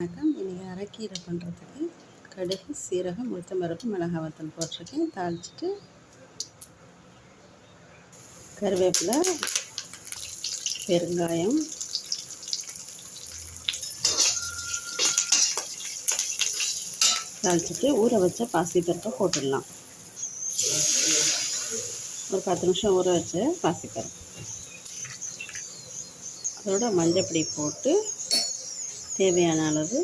வணக்கம். இன்றைக்கி அரைக்கீரை பண்ணுறதுக்கு கடுகு சீரகம் உளுத்தம்பருப்பு மிளகாய் வத்தல் போட்டிருக்கேன். தாளிச்சிட்டு கருவேப்பிலை பெருங்காயம் தாளிச்சிட்டு ஊற வச்ச பாசிப்பருப்பை போட்டுடலாம். ஒரு பத்து நிமிஷம் ஊற வச்ச பாசிப்பருப்பு. அதோட மஞ்சப்பொடி போட்டு தேவையான அளவு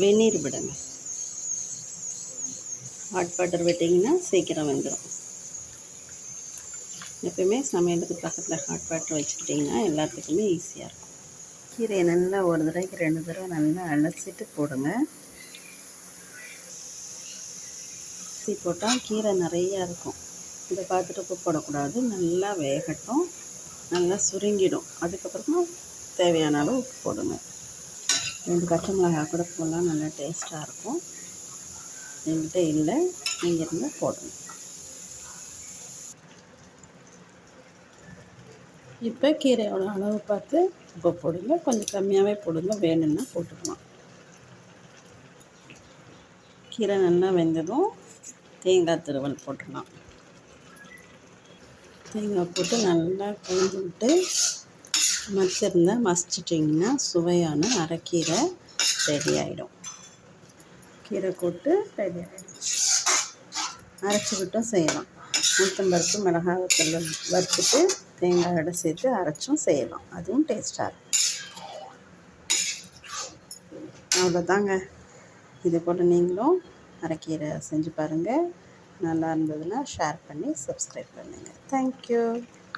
வெந்நீர் விடுங்க ஹாட் வாட்டர் விட்டிங்கன்னா சீக்கிரம் வெந்துடும் எப்பயுமே சமையலுக்கு பக்கத்தில் ஹாட் வாட்டர் வச்சுக்கிட்டிங்கன்னா எல்லாத்துக்குமே ஈஸியாக இருக்கும். கீரையை நல்லா ஒரு தடவைக்கு ரெண்டு தடவை நல்லா அலசிட்டு போடுங்க. அலசி போட்டால் கீரை நிறையா இருக்கும். இதை பார்த்துட்டு போடக்கூடாது. நல்லா வேகட்டும். நல்லா சுருங்கிடும். அதுக்கப்புறமா தேவையான அளவு உப்பு போடுங்க ரெண்டு பச்சை மிளகாய் கூட போடலாம் நல்லா டேஸ்ட்டாக இருக்கும். என்கிட்ட இல்லை நீங்கள் இருந்தால் போடுங்க. இப்போ கீரையோட அளவு பார்த்து உப்பு போடுங்க. கொஞ்சம் கம்மியாகவே போடுங்க. வேணும்னா போட்டுக்கலாம். கீரை நல்லா வெந்ததும் தேங்காய் திருவல் போட்டுடலாம் தேங்காய் போட்டு நல்லா கலந்து விட்டு மசிச்சிருந்தால் மசிச்சிட்டிங்கன்னா சுவையான அரைக்கீரை ரெடி ஆகிடும் கீரை கூட்டு ரெடி ஆகிடும் அரைச்சி விட்டும் செய்யலாம். உளுத்தம்பருப்பு மிளகாய் வத்தல் வறுத்துட்டு தேங்காயோட சேர்த்து அரைச்சும் செய்யலாம். அதுவும் டேஸ்ட்டாக இருக்கும். அவ்வளோதாங்க. இது போல் நீங்களும் அரைக்கீரை செஞ்சு பாருங்கள் நல்லா இருந்ததுன்னா ஷேர் பண்ணி சப்ஸ்கிரைப் பண்ணுங்கள் தேங்க்யூ